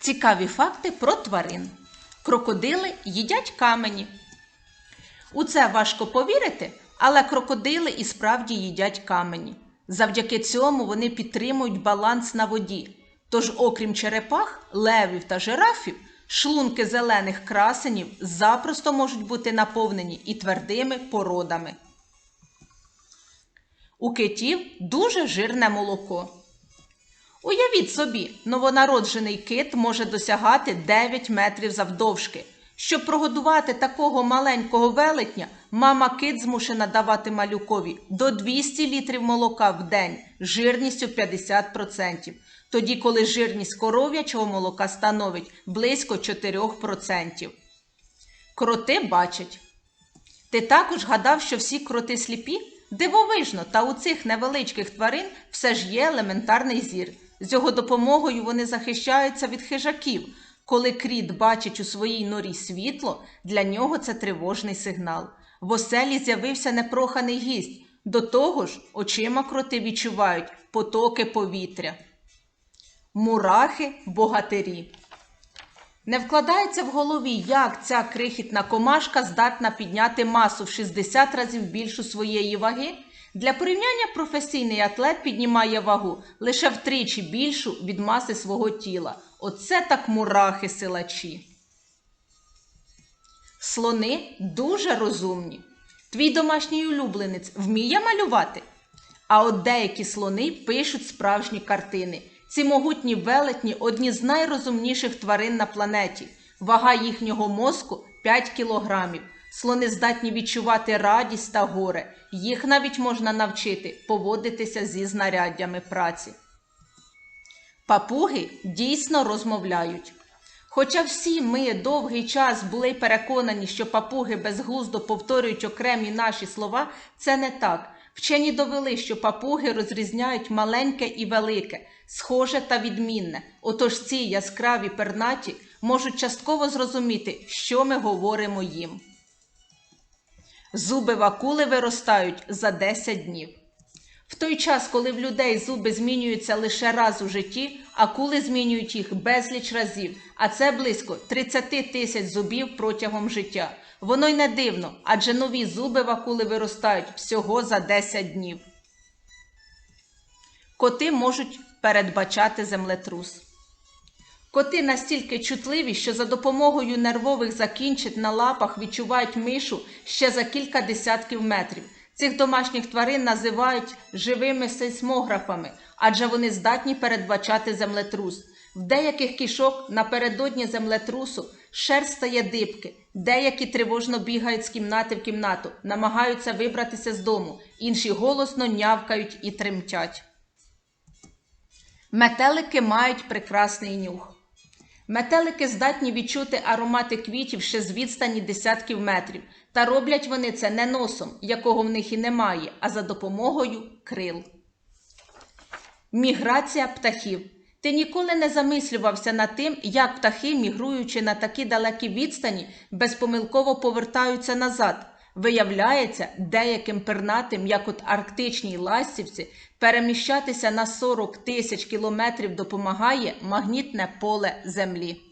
Цікаві факти про тварин. Крокодили їдять камені. У це важко повірити, але крокодили і справді їдять камені. Завдяки цьому вони підтримують баланс на воді. Тож, окрім черепах, левів та жирафів, шлунки зелених красенів запросто можуть бути наповнені і твердими породами. У китів дуже жирне молоко. Уявіть собі, новонароджений кит може досягати 9 метрів завдовжки. Щоб прогодувати такого маленького велетня, мама кит змушена давати малюкові до 200 літрів молока в день жирністю 50%, тоді коли жирність коров'ячого молока становить близько 4%. Кроти бачать. Ти також гадав, що всі кроти сліпі? Дивовижно, та у цих невеличких тварин все ж є елементарний зір. З його допомогою вони захищаються від хижаків. Коли кріт бачить у своїй норі світло, для нього це тривожний сигнал. В оселі з'явився непроханий гість. До того ж, очима кроти відчувають потоки повітря. Мурахи богатирі. Не вкладається в голові, як ця крихітна комашка здатна підняти масу в 60 разів більшу своєї ваги. Для порівняння професійний атлет піднімає вагу лише втричі більшу від маси свого тіла. Оце так мурахи силачі. Слони дуже розумні. Твій домашній улюбленець вміє малювати. А от деякі слони пишуть справжні картини. Ці могутні велетні одні з найрозумніших тварин на планеті. Вага їхнього мозку 5 кілограмів. Слони здатні відчувати радість та горе. Їх навіть можна навчити поводитися зі знаряддями праці. Папуги дійсно розмовляють. Хоча всі ми довгий час були переконані, що папуги безглуздо повторюють окремі наші слова, це не так. Вчені довели, що папуги розрізняють маленьке і велике, схоже та відмінне. Отож ці яскраві пернаті можуть частково зрозуміти, що ми говоримо їм. Зуби в акули виростають за 10 днів. В той час, коли в людей зуби змінюються лише раз у житті, акули змінюють їх безліч разів, а це близько 30 тисяч зубів протягом життя. Воно й не дивно, адже нові зуби в акули виростають всього за 10 днів. Коти можуть передбачати землетрус. Коти настільки чутливі, що за допомогою нервових закінчень на лапах відчувають мишу ще за кілька десятків метрів. Цих домашніх тварин називають живими сейсмографами, адже вони здатні передбачати землетрус. В деяких кішок напередодні землетрусу шерсть стає дибки, деякі тривожно бігають з кімнати в кімнату, намагаються вибратися з дому, інші голосно нявкають і тремтять. Метелики мають прекрасний нюх. Метелики здатні відчути аромати квітів ще з відстані десятків метрів, та роблять вони це не носом, якого в них і немає, а за допомогою крил. Міграція птахів. Ти ніколи не замислювався над тим, як птахи, мігруючи на такі далекі відстані, безпомилково повертаються назад. Виявляється, деяким пернатим, як от арктичній ластівці, переміщатися на 40 тисяч кілометрів допомагає магнітне поле Землі.